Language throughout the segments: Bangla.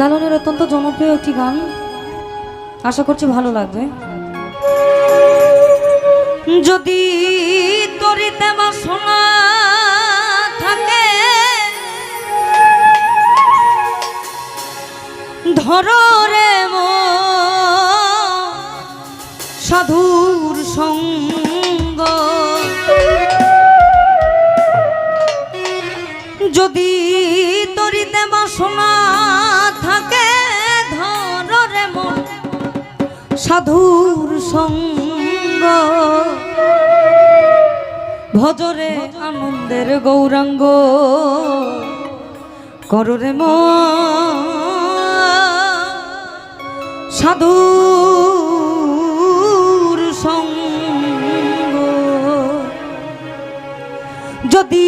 লালনের অত্যন্ত জনপ্রিয় একটি গান। আশা করছি ভালো লাগবে। যদি তরিতে বাসনা থাকে, ধরো রে সাধুর সঙ্গ। সাধুর সঙ্গ। ভজরে আনন্দের গৌরাঙ্গ। কররে ম। সাধুর সঙ্গ। যদি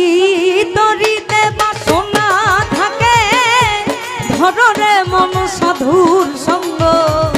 তরিতে বাসনা থাকে, ধরে মন সাধুর সঙ্গ।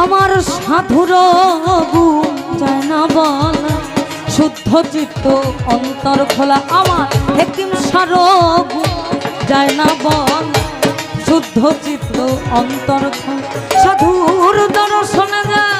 আমার সাধুর বল। শুদ্ধ চিত্ত অন্তর খোলা, আমার হেকিম সার যায় না বল। শুদ্ধ চিত্ত অন্তর খোলা, সাধুর দর্শনে যায়।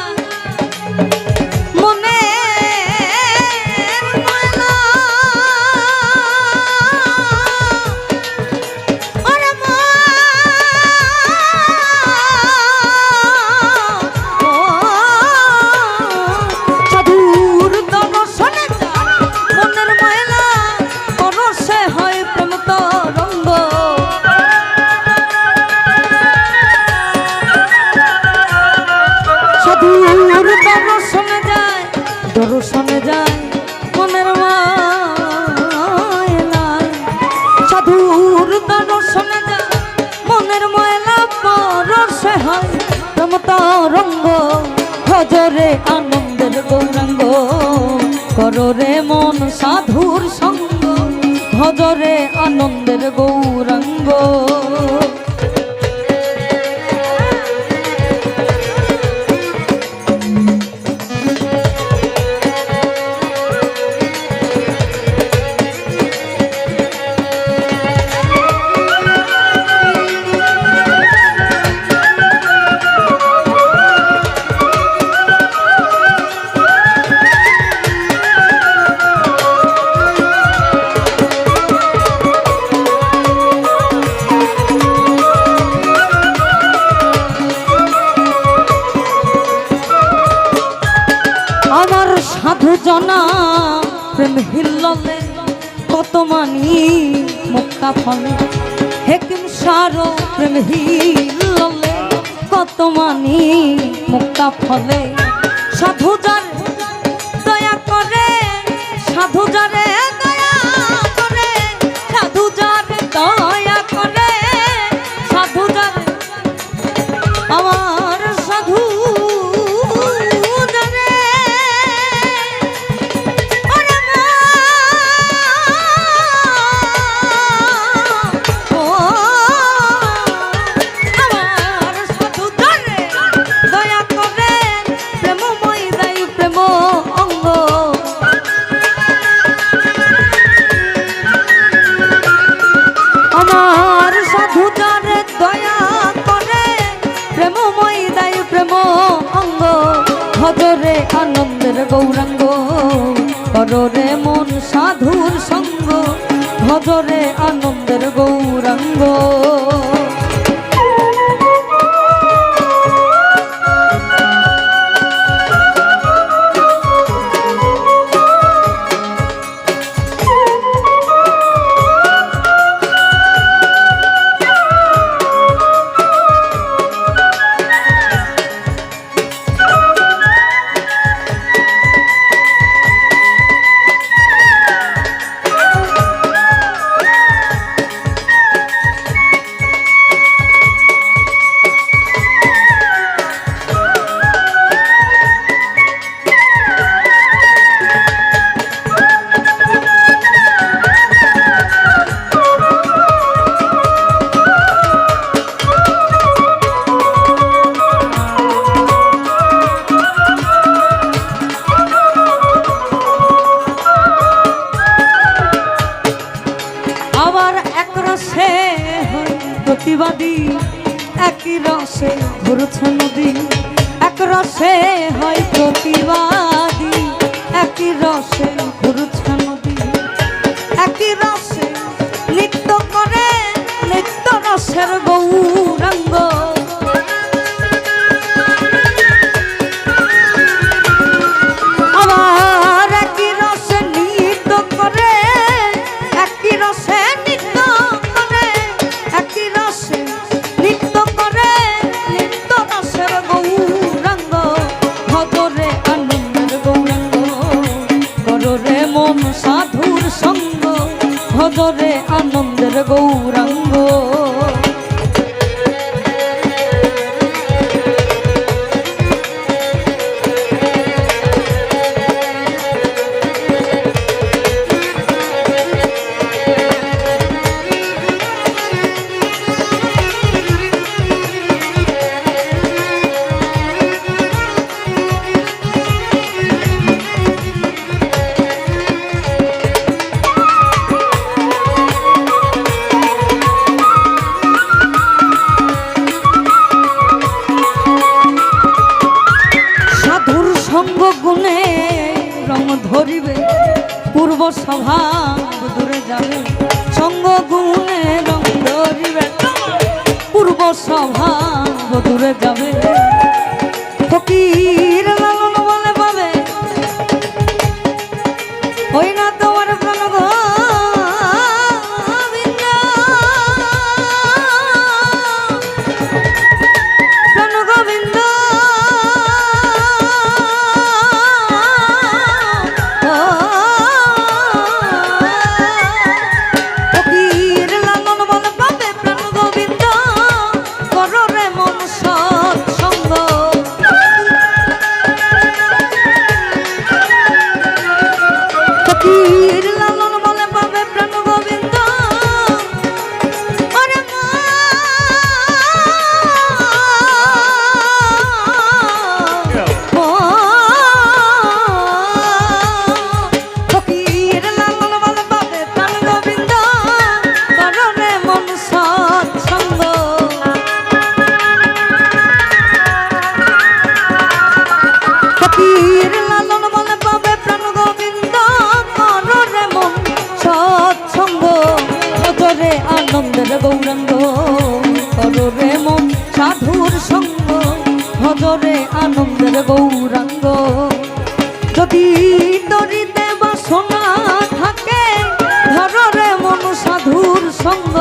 সাধু জনা প্রেম হিল্ললে কত মানি মুক্তা ফলে। হেকিম সার প্রেম হিল্ললে কত মানি মুক্তা ফলে। সাধু যার দয়া করে, সাধু যারে অঙ্গ গৌরাঙ্গ। কররে মন সাধুর সঙ্গ ভজরে আনন্দের গৌরাঙ্গ। গুণে রং ধরিবে, পূর্ব সভা দূরে যাবে, সঙ্গ গুণে রং ধরিবে, পূর্ব সভা দূরে যাবে। ফকির লালন বলে পাবে ওই না ভজরে আনন্দের গৌরাঙ্গ। যদি তরিতে বাসনা থাকে ধররে মন সাধুর সঙ্গ।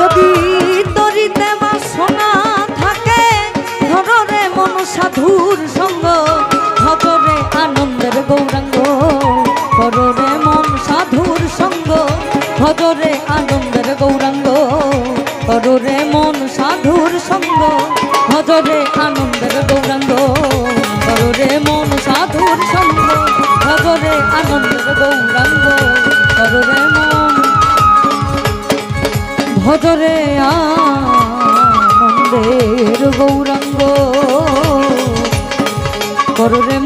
যদি তরিতে বাসনা থাকে ধররে মন সাধুর সঙ্গ। ভজরে আনন্দের গৌরাঙ্গ কররে মন সাধুর সঙ্গ। ভজরে আনন্দের গৌরাঙ্গ কররে মন সাধুর সঙ্গ, ভজরে আনন্দের গৌরাঙ্গ। কররে মন সাধুর সঙ্গ, ভজরে আনন্দের গৌরাঙ্গ। কররে মন, ভজরে আনন্দের গৌরাঙ্গ। কররে